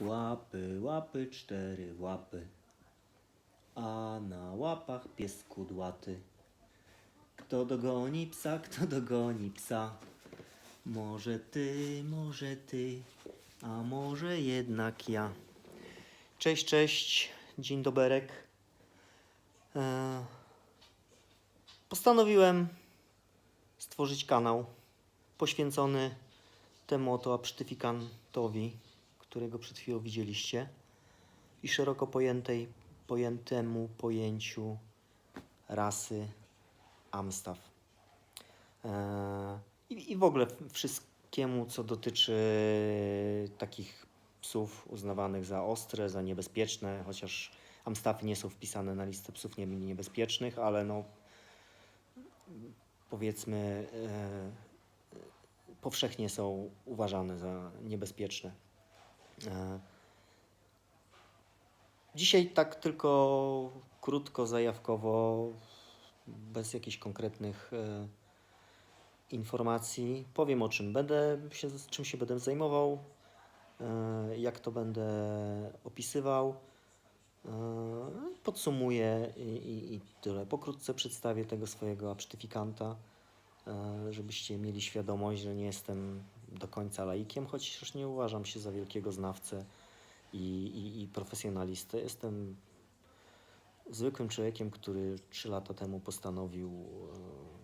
Łapy, łapy, cztery łapy, a na łapach pies kudłaty. Kto dogoni psa, kto dogoni psa? Może ty, może ty, a może jednak ja. Cześć, cześć, dzień doberek. E, postanowiłem stworzyć kanał poświęcony temu oto apsztyfikantowi, którego przed chwilą widzieliście i szeroko pojętej, pojętemu pojęciu rasy Amstaff. Eee, i, I w ogóle wszystkiemu, co dotyczy takich psów uznawanych za ostre, za niebezpieczne, chociaż Amstaffy nie są wpisane na listę psów nie- niebezpiecznych, ale no powiedzmy e, powszechnie są uważane za niebezpieczne. E, Dzisiaj tak tylko krótko, zajawkowo, bez jakichś konkretnych e, informacji. Powiem o czym będę się, czym się będę zajmował, e, jak to będę opisywał. Podsumuję i, i, i tyle. Pokrótce przedstawię tego swojego apsztyfikanta, żebyście mieli świadomość, że nie jestem do końca laikiem, chociaż nie uważam się za wielkiego znawcę i, i, i profesjonalistę. Jestem zwykłym człowiekiem, który trzy lata temu postanowił e,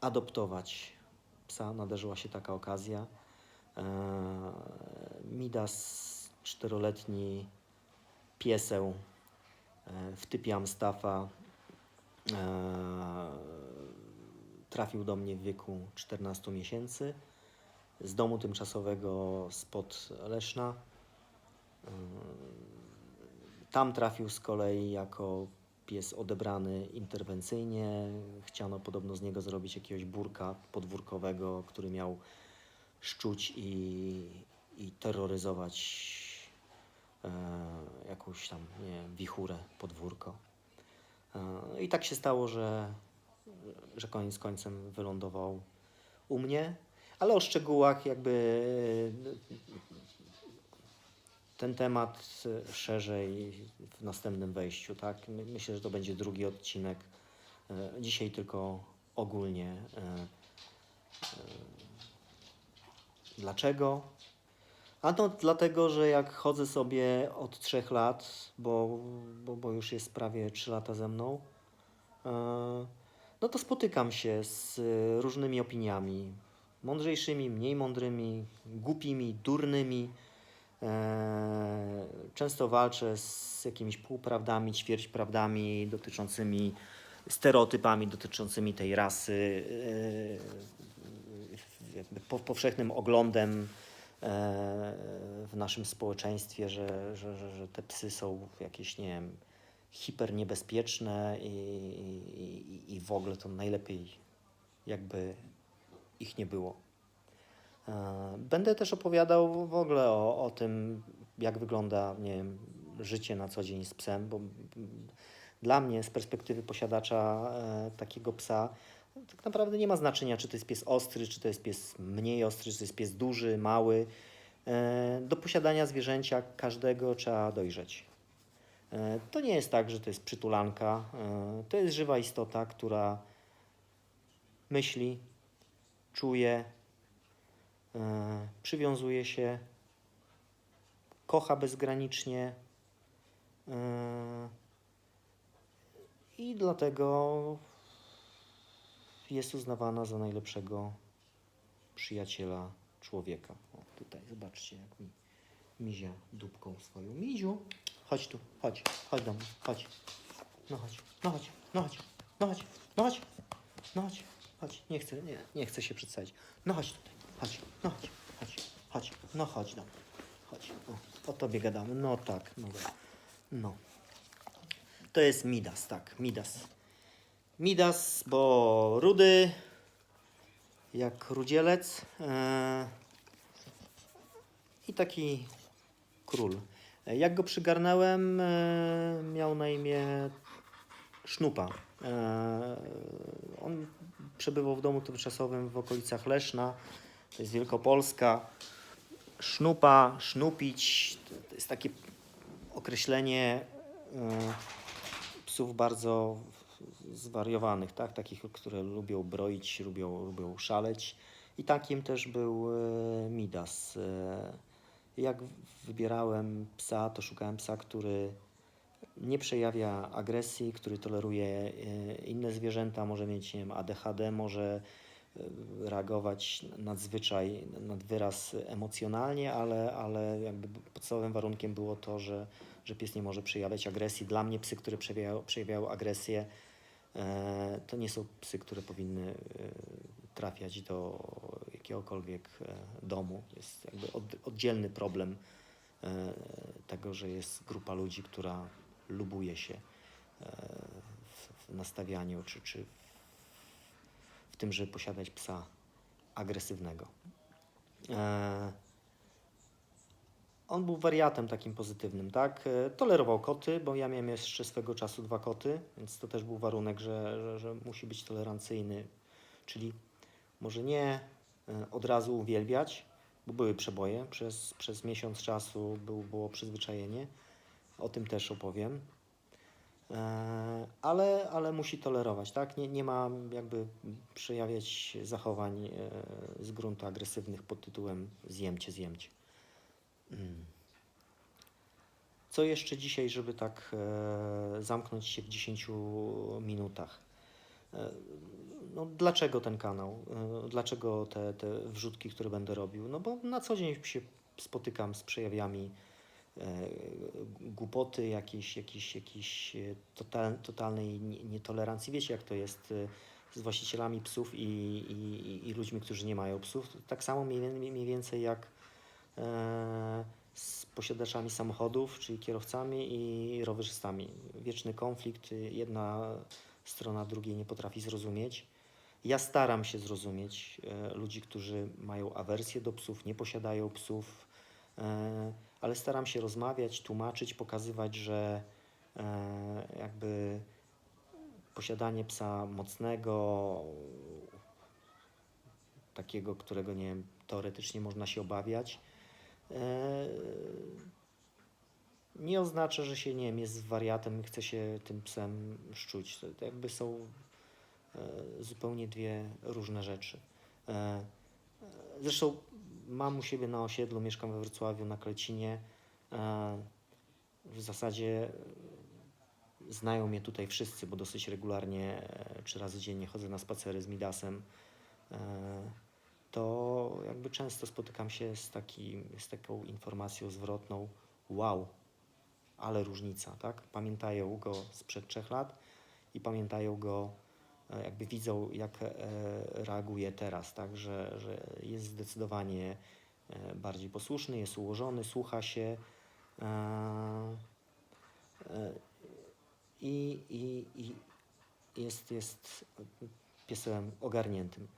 adoptować psa. Nadarzyła się taka okazja. E, Midas, czteroletni pieseł e, w typie Amstaffa, e, trafił do mnie w wieku 14 miesięcy z domu tymczasowego spod Leszna. Ym, Tam trafił z kolei jako pies odebrany interwencyjnie. Chciano podobno z niego zrobić jakiegoś burka podwórkowego, który miał szczuć i, i terroryzować e, jakąś tam, nie wichurę, podwórko. E, I tak się stało, że, że koniec końcem wylądował u mnie, ale o szczegółach jakby ten temat e, szerzej w następnym wejściu, tak? My- Myślę, że to będzie drugi odcinek. E, Dzisiaj tylko ogólnie. e, e, Dlaczego? A to dlatego, że jak chodzę sobie od trzech lat, bo, bo, bo już jest prawie trzy lata ze mną, e, no to spotykam się z e, różnymi opiniami. Mądrzejszymi, mniej mądrymi, głupimi, durnymi. E, Często walczę z jakimiś półprawdami, ćwierćprawdami dotyczącymi stereotypami dotyczącymi tej rasy, jakby po- powszechnym oglądem e, w naszym społeczeństwie, że, że, że te psy są jakieś, nie wiem, hiperniebezpieczne i, i, i w ogóle to najlepiej jakby ich nie było. E, Będę też opowiadał w ogóle o, o tym, jak wygląda nie wiem, życie na co dzień z psem, bo dla mnie z perspektywy posiadacza e, takiego psa tak naprawdę nie ma znaczenia, czy to jest pies ostry, czy to jest pies mniej ostry, czy to jest pies duży, mały. E, Do posiadania zwierzęcia każdego trzeba dojrzeć. E, To nie jest tak, że to jest przytulanka. e, To jest żywa istota, która myśli, czuje, e, przywiązuje się, kocha bezgranicznie. I dlatego jest uznawana za najlepszego przyjaciela człowieka. O, tutaj zobaczcie, jak mi Mizia dupką swoją. Miziu, chodź tu, chodź, chodź do mnie, chodź. No chodź, no chodź, no chodź, no chodź, no chodź, no chodź, chodź. Nie chcę, nie, nie chcę się przedstawić. No chodź tutaj, chodź, no chodź, chodź, chodź, no chodź do mnie, chodź. O, o tobie gadamy, no tak, no dobra. No. To jest Midas, tak, Midas. Midas, bo rudy, jak rudzielec. E, I taki król. Jak go przygarnąłem, e, miał na imię Sznupa. E, on przebywał w domu tymczasowym w okolicach Leszna, to jest Wielkopolska. sznupa, sznupić, to jest takie określenie e, psów bardzo zwariowanych, tak? takich, które lubią broić, lubią, lubią szaleć. I takim też był Midas. Jak wybierałem psa, to szukałem psa, który nie przejawia agresji, który toleruje e, inne zwierzęta, może mieć nie wiem, ADHD, może e, reagować nadzwyczaj, nad wyraz emocjonalnie, ale, ale jakby podstawowym warunkiem było to, że, że pies nie może przejawiać agresji. Dla mnie psy, które przejawiają, przejawiają agresję, e, to nie są psy, które powinny trafiać do jakiegokolwiek e, domu. Jest jakby od, oddzielny problem e, tego, że jest grupa ludzi, która lubuje się e, w, nastawianiu czy, czy w tym, żeby posiadać psa agresywnego. On był wariatem takim pozytywnym, tak? Tolerował koty, bo ja miałem jeszcze swego czasu dwa koty, więc to też był warunek, że, że, że musi być tolerancyjny, czyli może nie od razu uwielbiać, bo były przeboje. Przez, przez miesiąc czasu był, było przyzwyczajenie. O tym też opowiem. E, Ale, ale musi tolerować, tak? Nie, nie ma jakby przejawiać zachowań e, z gruntu agresywnych pod tytułem zjemcie, zjemcie. Mm. Co jeszcze dzisiaj, żeby tak e, zamknąć się w 10 minutach? No, dlaczego ten kanał? E, Dlaczego te, te wrzutki, które będę robił? No bo na co dzień się spotykam z przejawami e, głupoty, jakiejś, jakiejś, jakiejś e, total, totalnej nie- nietolerancji. Wiecie, jak to jest z właścicielami psów i, i, i ludźmi, którzy nie mają psów. Tak samo mniej, mniej więcej jak z posiadaczami samochodów, czyli kierowcami i rowerzystami. Wieczny konflikt, jedna strona drugiej nie potrafi zrozumieć. Ja staram się zrozumieć e, ludzi, którzy mają awersję do psów, nie posiadają psów, e, ale staram się rozmawiać, tłumaczyć, pokazywać, że e, jakby posiadanie psa mocnego, takiego, którego nie wiem, teoretycznie można się obawiać, nie oznacza, że się nie wiem, jest wariatem i chce się tym psem szczuć. To, jakby są zupełnie dwie różne rzeczy. E, e, Zresztą mam u siebie na osiedlu, mieszkam we Wrocławiu, na Klecinie. E, W zasadzie e, znają mnie tutaj wszyscy, bo dosyć regularnie, e, trzy razy dziennie chodzę na spacery z Midasem. E, To jakby często spotykam się z, takim, z taką informacją zwrotną: Wow, ale różnica, tak? Pamiętają go sprzed trzech lat i pamiętają go, e, jakby widzą, jak e, reaguje teraz, tak? Że, że jest zdecydowanie e, bardziej posłuszny, jest ułożony, słucha się. e, e, I, i, i jest, jest piesem ogarniętym.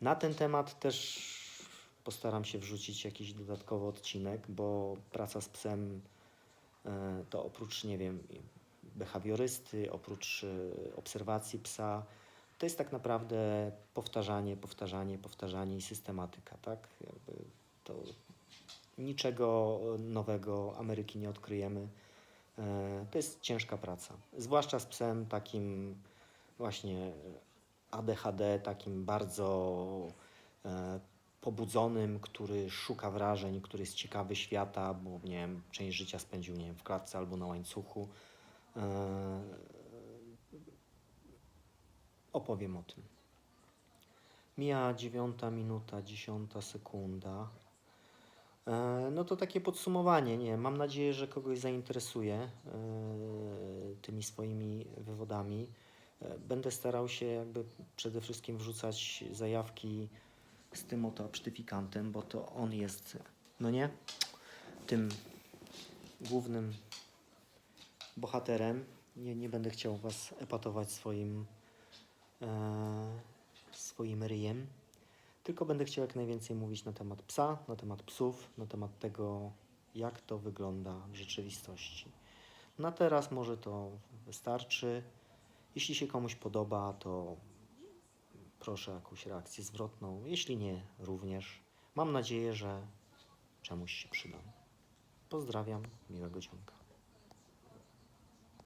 Na ten temat też postaram się wrzucić jakiś dodatkowy odcinek, bo praca z psem e, to oprócz, nie wiem, behawiorysty, oprócz e, obserwacji psa, to jest tak naprawdę powtarzanie, powtarzanie, powtarzanie i systematyka, tak? Jakby to niczego nowego Ameryki nie odkryjemy. E, To jest ciężka praca, zwłaszcza z psem takim właśnie ADHD, takim bardzo e, pobudzonym, który szuka wrażeń, który jest ciekawy świata, bo nie wiem, część życia spędził nie wiem, w klatce albo na łańcuchu. E, opowiem o tym. Mija dziewiąta minuta, dziesiąta sekunda. E, No to takie podsumowanie, nie? Mam nadzieję, że kogoś zainteresuje e, tymi swoimi wywodami. Będę starał się jakby przede wszystkim wrzucać zajawki z tym oto psztyfikantem, bo to on jest, no nie, tym głównym bohaterem. Nie, nie będę chciał Was epatować swoim, e, swoim ryjem, tylko będę chciał jak najwięcej mówić na temat psa, na temat psów, na temat tego, jak to wygląda w rzeczywistości. Na teraz może to wystarczy. Jeśli się komuś podoba, to proszę jakąś reakcję zwrotną. Jeśli nie, również. Mam nadzieję, że czemuś się przydam. Pozdrawiam, miłego dzionka.